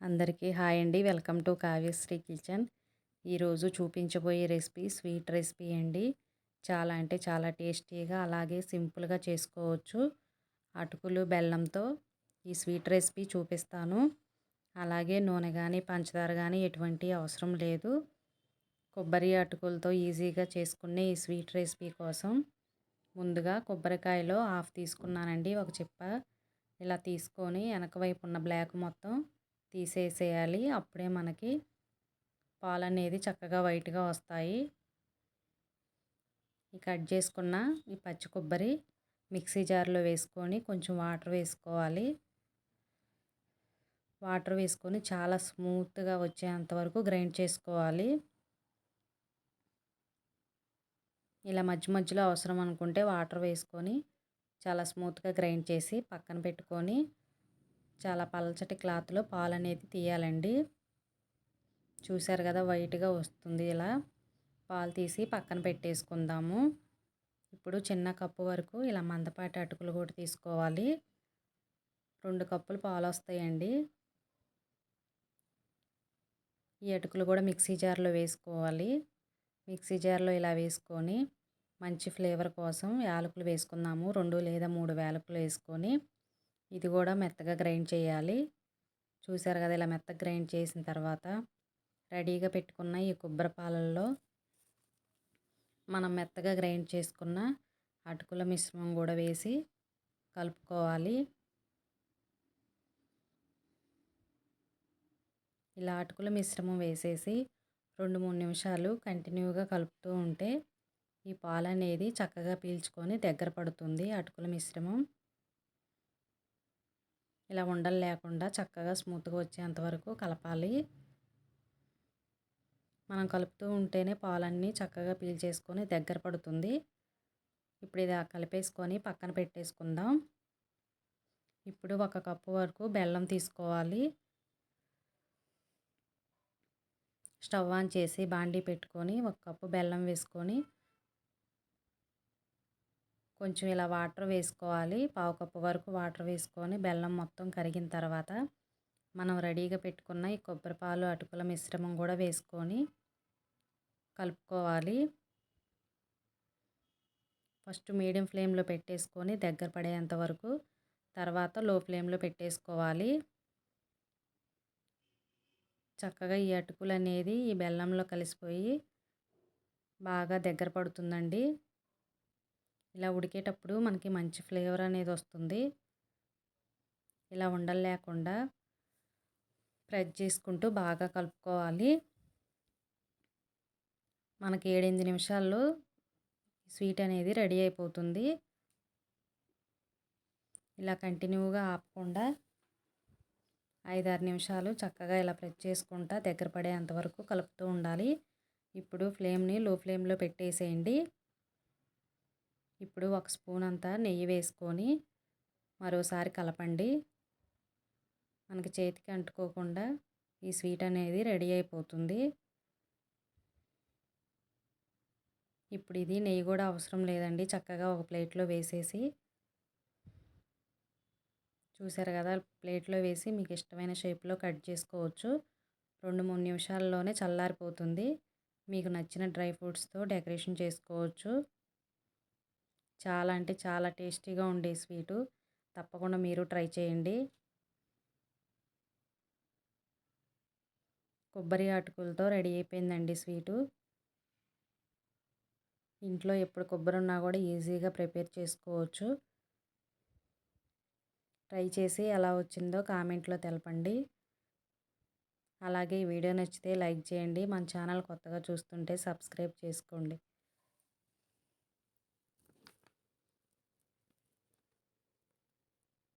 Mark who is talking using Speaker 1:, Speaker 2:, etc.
Speaker 1: అందరికీ హాయ్ అండి. Welcome to Kavyasri kitchen. ఈరోజు చూపించబోయే రెసిపీ స్వీట్ రెసిపీ అండి. చాలా అంటే చాలా టేస్టీగా అలాగే సింపుల్గా చేసుకోవచ్చు. అటుకులు బెల్లంతో ఈ స్వీట్ రెసిపీ చూపిస్తాను. అలాగే నూనె కానీ పంచదార కానీ ఎటువంటి అవసరం లేదు. కొబ్బరి అటుకులతో ఈజీగా చేసుకునే ఈ స్వీట్ రెసిపీ కోసం ముందుగా కొబ్బరికాయలో హాఫ్ తీసుకున్నానండి. ఒక చిప్ప. ఇలా తీసుకొని వెనక వైపు ఉన్న బ్లాక్ మొత్తం తీసేసేయాలి. అప్పుడే మనకి పాలు అనేది చక్కగా వైట్గా వస్తాయి. ఈ కట్ చేసుకున్న ఈ పచ్చి కొబ్బరి మిక్సీ జార్లో వేసుకొని కొంచెం వాటర్ వేసుకోవాలి. వాటర్ వేసుకొని చాలా స్మూత్గా వచ్చేంత వరకు గ్రైండ్ చేసుకోవాలి. ఇలా మధ్య మధ్యలో అవసరం అనుకుంటే వాటర్ వేసుకొని చాలా స్మూత్గా గ్రైండ్ చేసి పక్కన పెట్టుకొని చాలా పలచటి క్లాత్లో పాలు అనేది తీయాలండి. చూసారు కదా వైట్గా వస్తుంది ఇలా. పాలు తీసి పక్కన పెట్టేసుకుందాము. ఇప్పుడు చిన్న కప్పు వరకు ఇలా మందపాటి అటుకులు కూడా తీసుకోవాలి. రెండు కప్పులు పాలు వస్తాయండి. ఈ అటుకులు కూడా మిక్సీ జార్లో వేసుకోవాలి. మిక్సీ జార్లో ఇలా వేసుకొని మంచి ఫ్లేవర్ కోసం యాలకులు వేసుకుందాము. రెండు లేదా మూడు యాలకులు వేసుకొని ఇది కూడా మెత్తగా గ్రైండ్ చేయాలి. చూసారు కదా ఇలా మెత్తగా గ్రైండ్ చేసిన తర్వాత రెడీగా పెట్టుకున్న ఈ కొబ్బరి పాలల్లో మనం మెత్తగా గ్రైండ్ చేసుకున్న అటుకుల మిశ్రమం కూడా వేసి కలుపుకోవాలి. ఇలా అటుకుల మిశ్రమం వేసేసి రెండు మూడు నిమిషాలు కంటిన్యూగా కలుపుతూ ఉంటే ఈ పాలు అనేది చక్కగా పీల్చుకొని దగ్గర పడుతుంది అటుకుల మిశ్రమం. ఇలా ఉండలు లేకుండా చక్కగా స్మూత్గా వచ్చేంత వరకు కలపాలి. మనం కలుపుతూ ఉంటేనే పాలన్నీ చక్కగా పీల్చేసుకొని దగ్గర పడుతుంది. ఇప్పుడు ఇది కలిపేసుకొని పక్కన పెట్టేసుకుందాం. ఇప్పుడు ఒక కప్పు వరకు బెల్లం తీసుకోవాలి. స్టవ్ ఆన్ చేసి బాండీ పెట్టుకొని ఒక కప్పు బెల్లం వేసుకొని కొంచెం ఇలా వాటర్ వేసుకోవాలి. పావు కప్పు వరకు వాటర్ వేసుకొని బెల్లం మొత్తం కరిగిన తర్వాత మనం రెడీగా పెట్టుకున్న ఈ కొబ్బరి పాలు అటుకుల మిశ్రమం కూడా వేసుకొని కలుపుకోవాలి. ఫస్ట్ మీడియం ఫ్లేమ్లో పెట్టేసుకొని దగ్గర పడేంత వరకు తర్వాత లో ఫ్లేమ్లో పెట్టేసుకోవాలి. చక్కగా ఈ అటుకులు అనేది ఈ బెల్లంలో కలిసిపోయి బాగా దగ్గర పడుతుందండి. ఇలా ఉడికేటప్పుడు మనకి మంచి ఫ్లేవర్ అనేది వస్తుంది. ఇలా ఉండలు లేకుండా ప్రెస్ చేసుకుంటూ బాగా కలుపుకోవాలి. మనకి ఏడెనిమిది నిమిషాల్లో స్వీట్ అనేది రెడీ అయిపోతుంది. ఇలా కంటిన్యూగా ఆపకుండా ఐదారు నిమిషాలు చక్కగా ఇలా ప్రెస్ చేసుకుంటా దగ్గర పడేంతవరకు కలుపుతూ ఉండాలి. ఇప్పుడు ఫ్లేమ్ని లో ఫ్లేమ్లో పెట్టేసేయండి. ఇప్పుడు ఒక స్పూన్ అంతా నెయ్యి వేసుకొని మరోసారి కలపండి. మనకి చేతికి అంటుకోకుండా ఈ స్వీట్ అనేది రెడీ అయిపోతుంది. ఇప్పుడు ఇది నెయ్యి కూడా అవసరం లేదండి. చక్కగా ఒక ప్లేట్లో వేసేసి చూసారు కదా ప్లేట్లో వేసి మీకు ఇష్టమైన షేప్లో కట్ చేసుకోవచ్చు. రెండు మూడు నిమిషాల్లోనే చల్లారిపోతుంది. మీకు నచ్చిన డ్రై ఫ్రూట్స్తో డెకరేషన్ చేసుకోవచ్చు. చాలా అంటే చాలా టేస్టీగా ఉండే స్వీటు. తప్పకుండా మీరు ట్రై చేయండి. కొబ్బరి అటుకులతో రెడీ అయిపోయిందండి స్వీటు. ఇంట్లో ఎప్పుడు కొబ్బరి ఉన్నా కూడా ఈజీగా ప్రిపేర్ చేసుకోవచ్చు. ట్రై చేసి ఎలా వచ్చిందో కామెంట్లో తెలపండి. అలాగే ఈ వీడియో నచ్చితే లైక్ చేయండి. మన ఛానల్ కొత్తగా చూస్తుంటే సబ్స్క్రైబ్ చేసుకోండి.